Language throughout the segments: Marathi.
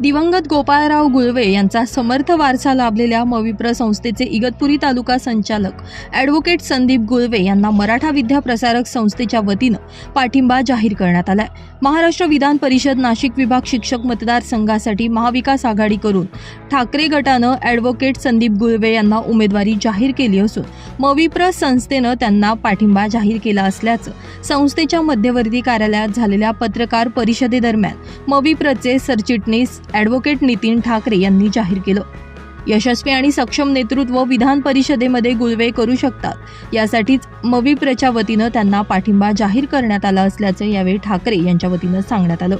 दिवंगत गोपाळराव गुळवे यांचा समर्थ वारसा लाभलेल्या मविप्र संस्थेचे इगतपुरी तालुका संचालक ॲडव्होकेट संदीप गुळवे यांना मराठा विद्या प्रसारक संस्थेच्या वतीनं पाठिंबा जाहीर करण्यात आलाय. महाराष्ट्र विधान परिषद नाशिक विभाग शिक्षक मतदारसंघासाठी महाविकास आघाडी करून ठाकरे गटानं ॲडव्होकेट संदीप गुळवे यांना उमेदवारी जाहीर केली असून मविप्र संस्थेनं त्यांना पाठिंबा जाहीर केला असल्याचं संस्थेच्या मध्यवर्ती कार्यालयात झालेल्या पत्रकार परिषदेदरम्यान मविप्रचे सरचिटणीस ॲडव्होकेट नितीन ठाकरे यांनी जाहीर केलं. यशस्वी आणि सक्षम नेतृत्व विधान परिषदेमध्ये गुळवे करू शकतात. यासाठीच मविप्रच्या वतीनं त्यांना पाठिंबा जाहीर करण्यात आला असल्याचं यावेळी ठाकरे यांच्या वतीनं सांगण्यात आलं.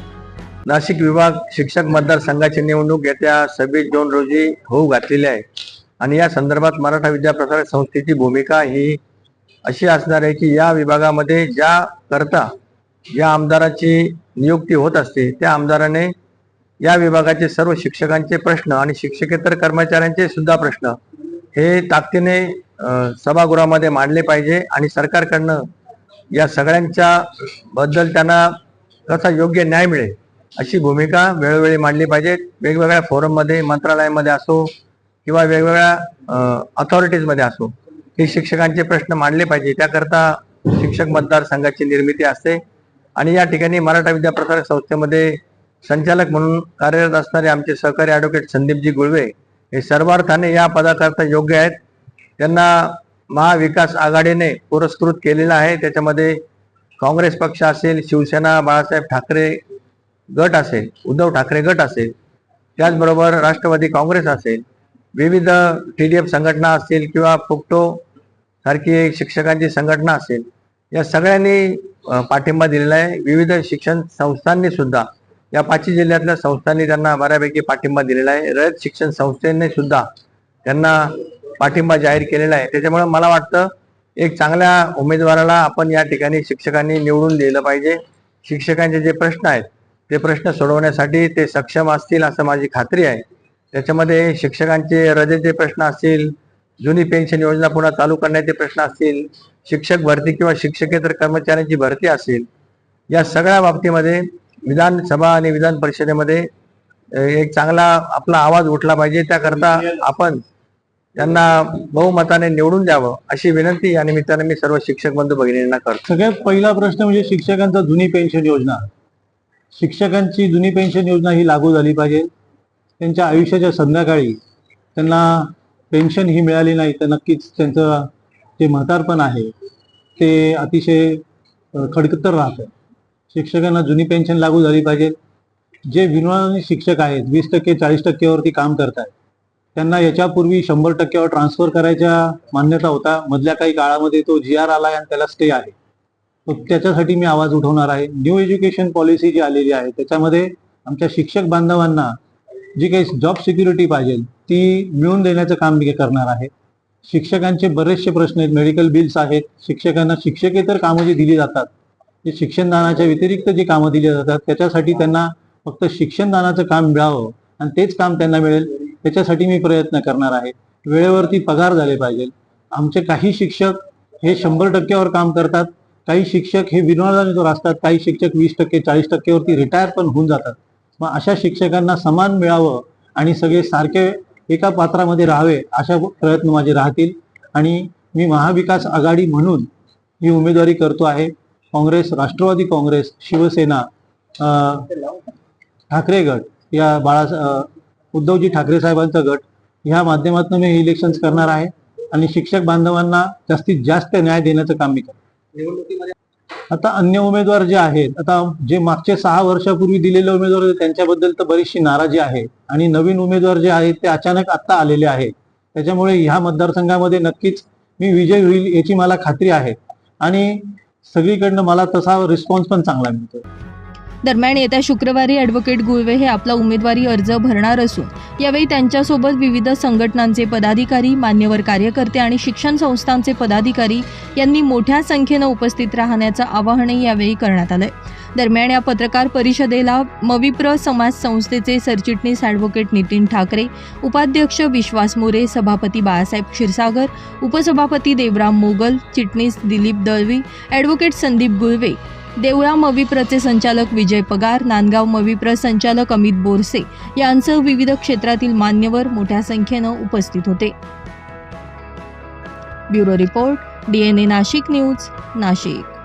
नाशिक विभाग शिक्षक मतदारसंघाची निवडणूक येत्या सव्वीस जून रोजी होऊ घातलेली आहे. आणि या संदर्भात मराठा विद्या प्रसारक संस्थेची भूमिका ही अशी असणार आहे की या विभागामध्ये ज्या करता ज्या आमदाराची नियुक्ती होत असते त्या आमदाराने या विभागाचे सर्व शिक्षकांचे प्रश्न आणि शिक्षकेतर कर्मचाऱ्यांचे सुद्धा प्रश्न हे ताकदीने सभागृहामध्ये मांडले पाहिजे आणि सरकारकडनं या सगळ्यांच्या बद्दल त्यांना कसा योग्य न्याय मिळेल अशी भूमिका वेळोवेळी मांडली पाहिजे. वेगवेगळ्या फोरममध्ये मंत्रालयामध्ये असो किंवा वेगवेगळ्या अथॉरिटीजमध्ये असो हे शिक्षकांचे प्रश्न मांडले पाहिजे. त्याकरता शिक्षक मतदारसंघाची निर्मिती असते. आणि या ठिकाणी मराठा विद्या प्रसारक संस्थेमध्ये संचालक म्हणून कार्यरत असणारे आमचे सहकारी ॲडव्होकेट संदीपजी गुळवे हे सर्वार्थाने या पदाकरता योग्य आहेत. त्यांना महाविकास आघाडीने पुरस्कृत केलेला आहे. त्याच्यामध्ये काँग्रेस पक्ष असेल शिवसेना बाळासाहेब ठाकरे गट असेल उद्धव ठाकरे गट असेल त्याचबरोबर राष्ट्रवादी काँग्रेस असेल विविध टी डी एफ संघटना असतील किंवा फुकटो सारखी एक शिक्षकांची संघटना असेल या सगळ्यांनी पाठिंबा दिलेला आहे. विविध शिक्षण संस्थांनी सुद्धा या पाचही जिल्ह्यातल्या संस्थांनी त्यांना बऱ्यापैकी पाठिंबा दिलेला आहे. रयत शिक्षण संस्थेने सुद्धा त्यांना पाठिंबा जाहीर केलेला आहे. त्याच्यामुळे मला वाटतं एक चांगल्या उमेदवाराला आपण या ठिकाणी शिक्षकांनी निवडून दिलं पाहिजे. शिक्षकांचे जे प्रश्न आहेत ते प्रश्न सोडवण्यासाठी ते सक्षम असतील असं माझी खात्री आहे. त्याच्यामध्ये शिक्षकांचे रजेचे प्रश्न असतील जुनी पेन्शन योजना पुन्हा चालू करण्याचे प्रश्न असतील शिक्षक भरती किंवा शिक्षकेतर कर्मचाऱ्यांची भरती असेल या सगळ्या बाबतीमध्ये विधानसभा आणि विधान परिषदेमध्ये एक चांगला आपला आवाज उठला पाहिजे. त्याकरता आपण त्यांना बहुमताने निवडून द्यावं अशी विनंती या निमित्ताने मी सर्व शिक्षक बंधू भगिनींना करतो. सगळ्यात पहिला प्रश्न म्हणजे शिक्षकांचा जुनी पेन्शन योजना. शिक्षकांची जुनी पेन्शन योजना ही लागू झाली पाहिजे. त्यांच्या आयुष्याच्या संध्याकाळी त्यांना पेन्शन ही मिळाली नाही तर नक्कीच त्यांचं जे म्हातारपण आहे ते अतिशय खडकतर राहतं. शिक्षकांना जुनी पेन्शन लागू झाली पाहिजे. जे विनोदानी शिक्षक आहेत वीस टक्के चाळीस टक्केवरती काम करत आहेत त्यांना याच्यापूर्वी शंभर टक्क्यावर ट्रान्सफर करायच्या मान्यता होता. मधल्या काही काळामध्ये तो जी आर आला आणि त्याला स्टे आहे. त्याच्यासाठी मी आवाज उठवणार आहे. न्यू एज्युकेशन पॉलिसी जी आलेली आहे त्याच्यामध्ये आमच्या शिक्षक बांधवांना जी काही जॉब सिक्युरिटी पाहिजे ती मिळवून देण्याचं काम मी करणार आहे. शिक्षकांचे बरेचसे प्रश्न आहेत. मेडिकल बिल्स आहेत. शिक्षकांना शिक्षकेतर कामं जी दिली जातात जे शिक्षणदानाच्या व्यतिरिक्त जी कामं दिली जातात त्याच्यासाठी त्यांना फक्त शिक्षणदानाचं काम मिळावं आणि तेच काम त्यांना मिळेल त्याच्यासाठी मी प्रयत्न करणार आहे. वेळेवरती पगार झाले पाहिजे. आमचे काही शिक्षक हे शंभर टक्क्यावर काम करतात काही शिक्षक हे विनोदाने असतात काही शिक्षक वीस टक्के चाळीस टक्केवरती रिटायर पण होऊन जातात. मग अशा शिक्षकांना समान मिळावं आणि सगळे सारखे एका पात्रामध्ये राहावे अशा प्रयत्न माझे राहतील. आणि मी महाविकास आघाडी म्हणून ही उमेदवारी करतो आहे. काँग्रेस राष्ट्रवादी काँग्रेस शिवसेना ठाकरे गट या बाळा उद्धवजी ठाकरे साहेबांचा गट ह्या माध्यमातून मी इलेक्शन्स करणार आहे आणि शिक्षक बांधवांना जास्तीत जास्त न्याय देण्याचं काम मी करतो आता अन्य उमेदवार जे आहेत आता जे मागचे सहा वर्षापूर्वी दिलेले उमेदवार होते त्यांच्याबद्दल तर बरीचशी नाराजी आहे. आणि नवीन उमेदवार जे आहेत ते अचानक आत्ता आलेले आहेत. त्याच्यामुळे ह्या मतदारसंघामध्ये नक्कीच मी विजय होईल याची मला खात्री आहे. आणि सगळीकडनं मला तसा रिस्पॉन्स पण चांगला मिळतो दरम्यान येत्या शुक्रवारी ॲडव्होकेट गुळवे हे आपला उमेदवारी अर्ज भरणार असून यावेळी त्यांच्यासोबत विविध संघटनांचे पदाधिकारी मान्यवर कार्यकर्ते आणि शिक्षण संस्थांचे पदाधिकारी यांनी मोठ्या संख्येनं उपस्थित राहण्याचं आवाहनही यावेळी करण्यात आलंय. दरम्यान या पत्रकार परिषदेला मविप्र समाज संस्थेचे सरचिटणीस ॲडव्होकेट नितीन ठाकरे उपाध्यक्ष विश्वास मोरे सभापती बाळासाहेब क्षीरसागर उपसभापती देवराम मोगल चिटणीस दिलीप दळवी ॲडव्होकेट संदीप गुळवे देवळा मविप्रचे संचालक विजय पगार नांदगाव मविप्र संचालक अमित बोरसे यांसह विविध क्षेत्रातील मान्यवर मोठ्या संख्येनं उपस्थित होते. Bureau report DNA Nashik news Nashik.